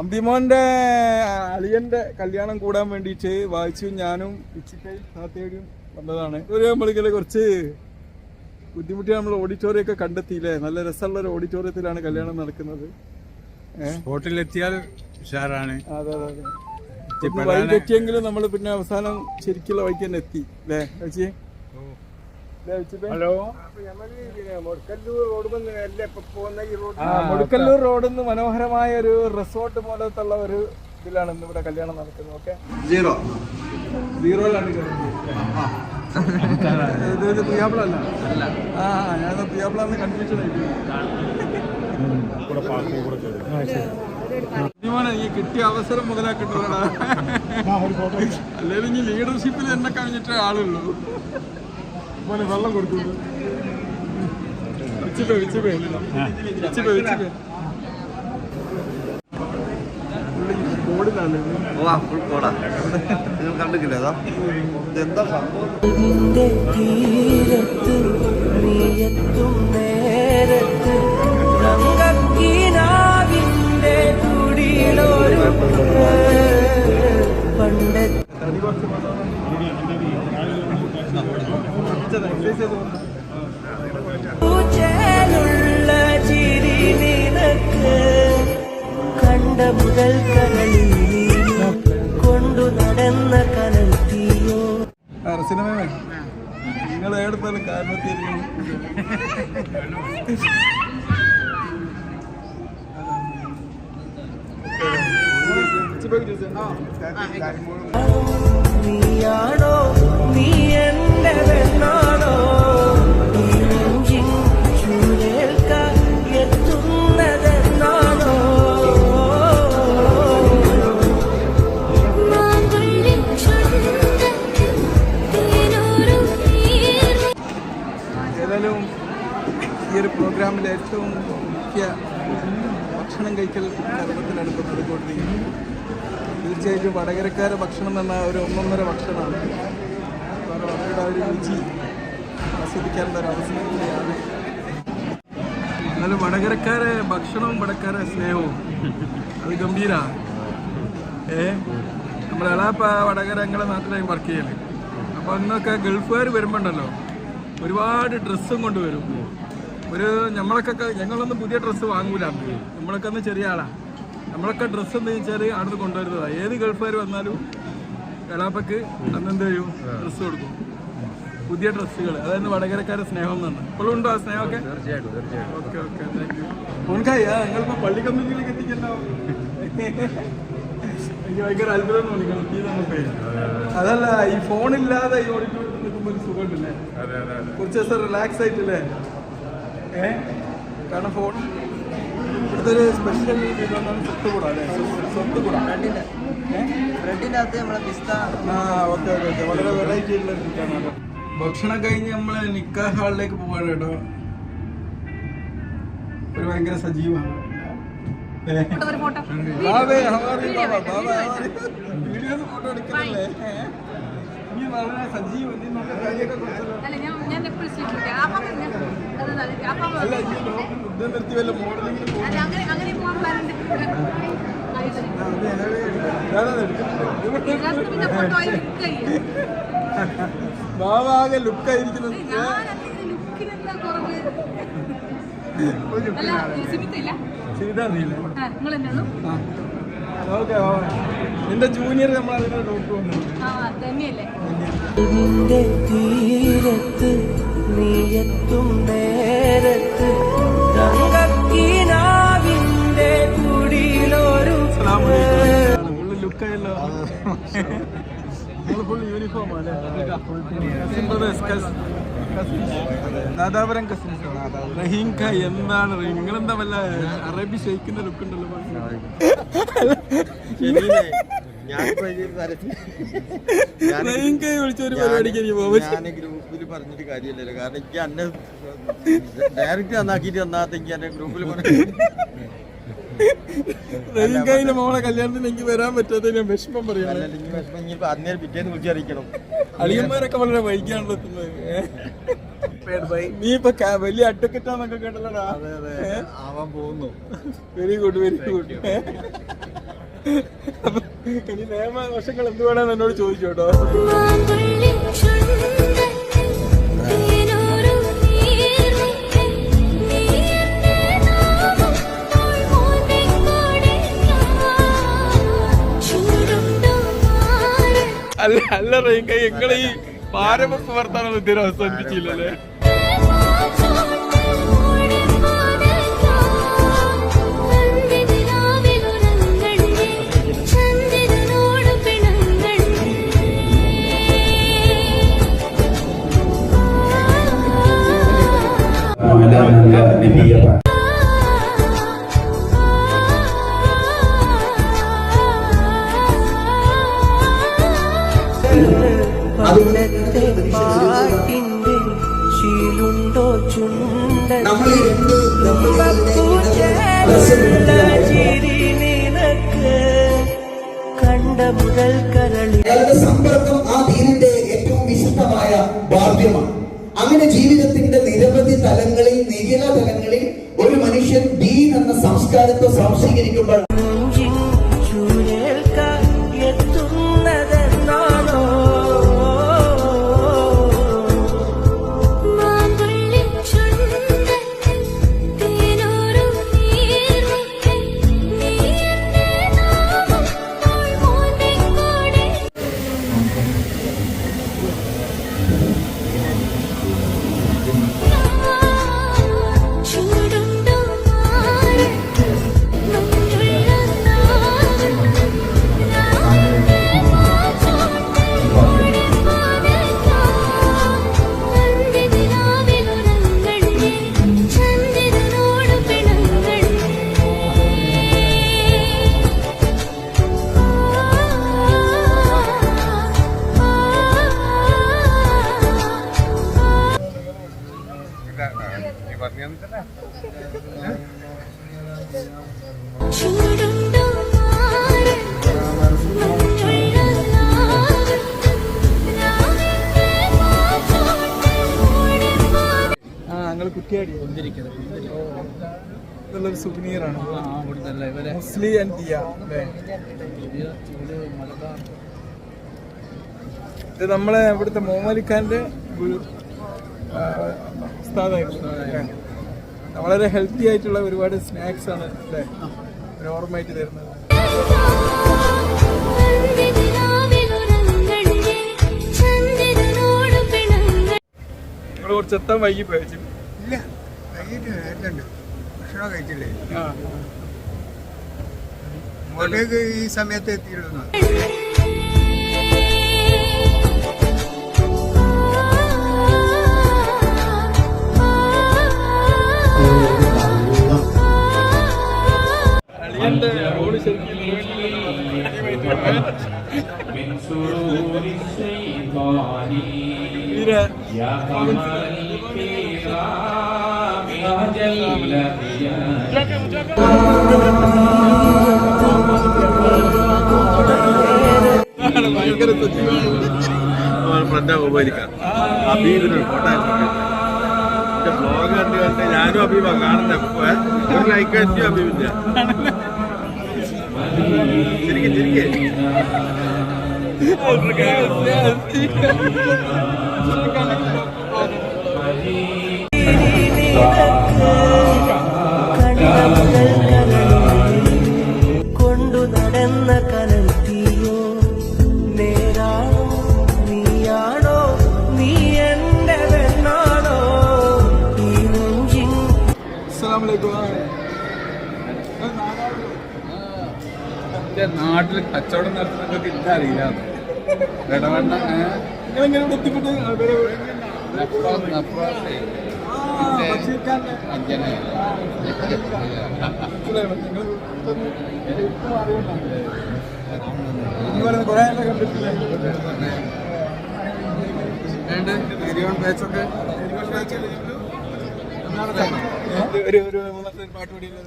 അമ്പിമോന്റെ അളിയന്റെ കല്യാണം കൂടാൻ വേണ്ടിയിട്ട് വായിച്ചു ഞാനും താത്തയോടും വന്നതാണ്. ഒരു നമ്മളിങ്ങനെ കുറച്ച് ബുദ്ധിമുട്ടി നമ്മൾ ഓഡിറ്റോറിയം ഒക്കെ കണ്ടെത്തിയില്ലേ? നല്ല രസമുള്ള ഒരു ഓഡിറ്റോറിയത്തിലാണ് കല്യാണം നടക്കുന്നത്. സ്പോട്ടിലെത്തിയാൽ ഉഷാറാണ്. അതെ അതെ അതെ. വൈകിട്ടെത്തിയെങ്കിലും നമ്മൾ പിന്നെ അവസാനം ശരിക്കുള്ള വഴിക്ക് തന്നെ എത്തി അല്ലേ? ചേച്ചി? ഹലോ? മുടുക്കല്ലൂർ റോഡിൽ നിന്ന് മനോഹരമായ ഒരു റിസോർട്ട് പോലത്തെ ഉള്ള ഒരു ഇതിലാണ് ഇന്ന് ഇവിടെ കല്യാണം നടക്കുന്നത്. ഓക്കെ സീറോ സീറോയിലാണ് പ്രിയാപ്പിള അല്ല? ആ ഞാൻ പ്രിയാപ്പിളന്ന് കൺഫ്യൂഷൻ ആയിട്ട് ഈ കിട്ടിയ അവസരം മുതലാക്കിട്ടുള്ളടാ അല്ലെങ്കിൽ ഇനി ലീഡർഷിപ്പിൽ എന്നെ കഴിഞ്ഞിട്ടേ ആളുള്ളൂ. മോനെ വെള്ളം കൊടുക്കുന്നു വെച്ചിപ്പോ വെച്ചിപ്പോ വെച്ചിപ്പോ വെച്ചിപ്പോ ബോർഡിലാണ് ഓ ഫുൾ കോടാ. നിങ്ങൾ കണ്ടിട്ടില്ല തീരത്ത് നീയെത്തും നേരത്ത്. തങ്കക്കിനാവിന്റെ കുടിയിലൊരു പണ്ട് കണ്ട മുതൽ കനലിൽ നീ കൊണ്ടു നടന്ന കനൽ തീയോ. സിനിമ നിങ്ങൾ എവിടെത്താലും കാരണത്തിരിക്കുന്നു. നീയാണോ ഏതായാലും ഈ ഒരു പ്രോഗ്രാമിലെ ഏറ്റവും മുഖ്യ ഭക്ഷണം കഴിക്കൽ ഇപ്പോൾ നടന്നുകൊണ്ടിരിക്കുന്നത് തീർച്ചയായിട്ടും വടകരക്കാരെ ഭക്ഷണം എന്ന ഒരു ഒന്നൊന്നര ഭക്ഷണമാണ്. അവരുടെ ഒരു രുചി ആസ്വദിക്കാനുള്ള ഒരു അവസരം കൂടിയാണ്. എന്നാലും വടകരക്കാരെ ഭക്ഷണവും വടക്കാരെ സ്നേഹവും. അത് ഗംഭീര. ഏ? നമ്മുടെ എളാപ്പ വടകര ഞങ്ങളെ നാട്ടിലായി വർക്ക് ചെയ്യൽ. അപ്പൊ അന്നൊക്കെ ഗൾഫുകാർ വരുമ്പോണ്ടല്ലോ ഒരുപാട് ഡ്രസ്സും കൊണ്ടുവരും. ഒരു നമ്മളൊക്കെ ഞങ്ങളൊന്നും പുതിയ ഡ്രസ്സ് വാങ്ങൂല നമ്മളൊക്കെ ഒന്ന് ചെറിയ ആളാ. നമ്മളൊക്കെ ഡ്രസ്സ് എന്താ വെച്ചാൽ അവിടുന്ന് കൊണ്ടുവരുന്നതാ. ഏത് ഗൾഫുകാർ വന്നാലും എളാപ്പക്ക് അന്ന് എന്ത് ചെയ്യും? ഡ്രസ്സ് കൊടുക്കും. പുതിയ ഡ്രസ്സുകൾ അതായത് വടകരക്കാരെ സ്നേഹം എന്നാണ് ഇപ്പോഴും ഉണ്ടോ ആ സ്നേഹമൊക്കെ? ഓക്കെ ഓക്കെ താങ്ക് യു നിങ്ങളിപ്പോ പള്ളി കമ്മിറ്റിയിലേക്ക് എത്തിക്കല്ലോ എനിക്ക് ഭയങ്കര അത്ഭുതം തോന്നി അതല്ല ഈ ഫോണില്ലാതെ ഈ ഓഡിറ്റോറിയത്തിൽ നിൽക്കുമ്പോൾ ഒരു സുഖമുണ്ടല്ലേ? കുറച്ച് ദിവസം റിലാക്സ് ആയിട്ടില്ലേ? ഏ? കാരണം ഫോൺ ഇവിടുത്തെ ഒരു സ്പെഷ്യൽ സ്വത്ത് സ്വത്തുകൂടാ അല്ലേ? സ്വത്തുകൂടാ ബ്രെഡിന്റെ. അകത്ത് നമ്മളെ പിസ്ത. ആ ഓക്കെ ഓക്കെ ഓക്കെ. വളരെ വെറൈറ്റി ഉള്ള ഫുഡാണ് ഭക്ഷണം കഴിഞ്ഞ് നമ്മൾ നിക്കാ ഹാളിലേക്ക് പോവാണ് കേട്ടോ. ഒരു ഭയങ്കര സജീവമാണ് ഫോട്ടോ. എടുക്കുന്നില്ലേ? അല്ല ഞാൻ ഞാൻ എപ്പോഴും ശ്രമിക്കാം അപ്പം അപ്പം അല്ല അങ്ങനെ അങ്ങനെ പോകാൻ പിന്നെ ഫോട്ടോ ബാബാകെ ലുക്കായിരിക്കുന്നത് സിമിത അറിയില്ല. നിങ്ങൾ നിന്റെ ജൂനിയർ നമ്മൾ അതിനെ ഡോക്ടർ വന്നു. നിന്റെ തീരത്ത് നീയെത്തും നേരത്ത് ലുക്കായല്ലോ നാദാപുരം കസിൻസ് റഹീം ഖായ് എന്താണ്? നിങ്ങളെന്താ വല്ല അറബി ഷെയ്ക്കുന്ന ലുക്ക് ഉണ്ടല്ലോ? റഹീം ഖായ് വിളിച്ച ഒരു പരിപാടിക്ക് എനിക്ക് പോകാൻ ഞാൻ ഗ്രൂപ്പിൽ പറഞ്ഞിട്ട് കാര്യമില്ലല്ലോ. കാരണം എനിക്ക് അന്നെ ഡയറക്റ്റ് നന്നാക്കിയിട്ട് തന്നാത്ത എനിക്ക് എന്നെ ഗ്രൂപ്പിൽ റഹീം ഖായിന്റെ മോളെ കല്യാണത്തിന് എനിക്ക് വരാൻ പറ്റാത്ത ഞാൻ വിഷമം പറയാം. അന്നേരം പിറ്റേന്ന് വിളിച്ചറിയിക്കണം അളിയന്മാരൊക്കെ വളരെ വൈകിയാണല്ലോ എത്തുന്നത്. നീ ഇപ്പൊ വലിയ അഡ്വക്കറ്റാന്നൊക്കെ കേട്ടല്ലോടാ. അതെ അതെ ആവാൻ പോകുന്നു. വെരി ഗുഡ് വെരി ഗുഡ് ഇനി നിയമ എന്ത് വേണമെന്ന് എന്നോട് ചോദിച്ചു കേട്ടോ അല്ല അല്ല റേക്ക പാരമ്പ വർത്താനം ഉദ്ദേശം അവസാനിപ്പിച്ചില്ലല്ലേ? പാട്ടിന്റെ ശീലുണ്ടോ ചുണ്ട ചിരി നിനക്ക് കണ്ട മുതൽ കരളി സമ്പർക്കം ആ ദീനിന്റെ ഏറ്റവും വിശുദ്ധമായ ബാധ്യമാണ് അങ്ങനെ ജീവിതത്തിന്റെ നിരവധി തലങ്ങളിൽ നിഖില തലങ്ങളിൽ ഒരു മനുഷ്യൻ ദീൻ എന്ന സംസ്കാരത്തെ സ്വാംശീകരിക്കുമ്പോൾ മുസ്ലി ആൻഡ് ദിയ ഇത് നമ്മളെ ഇവിടുത്തെ മോമലിക്കാന്റെ ഉസ്താദായിരുന്നു. വളരെ ഹെൽത്തി ആയിട്ടുള്ള ഒരുപാട് സ്നാക്സ് ആണ് അല്ലേ? ഒരു ഓർമ്മയായിട്ട് തരുന്നത്. നിങ്ങൾ കുറച്ച് എത്താൻ വൈകി പോയച്ചു ഇല്ല. വൈകിട്ട് എത്തുണ്ട് ഭക്ഷണം കഴിച്ചില്ലേ? അങ്ങോട്ടേക്ക് ഈ സമയത്ത് അളിയന്റെ റോഡ് ശരിക്കും വീര ഭയങ്കര ഫ്രണ്ടാ ഉപകരിക്കാം അബീബിനൊരു ഫോട്ടോ എന്റെ ബ്ലോഗ് കണ്ട് കണ്ട് ഞാനും അബീബ കാണുന്ന ഒരു ലൈക്ക് അടിച്ചു അബീബിന്റെ ശരിക്കും കണ്ട മുതൽ കരളിൽ കൊണ്ടു നടന്ന കനൽ തീയോ നേരാണോ നീയാണോ നീ എന്റെ പെണ്ണാണോ ഈ നെഞ്ചിൻ എന്റെ നാട്ടിൽ കച്ചവടം നടത്തുന്നതൊക്കെ ഇല്ല അറിയില്ല ഇടവണ്ണ എത്തിപ്പെട്ടു അങ്ങനെ കുറെ കണ്ടിട്ടില്ലേ ബാച്ചൊക്കെ ഒരു ഒരു മൂന്നാമത്തെ പാട്ട് പാടിയില്ല?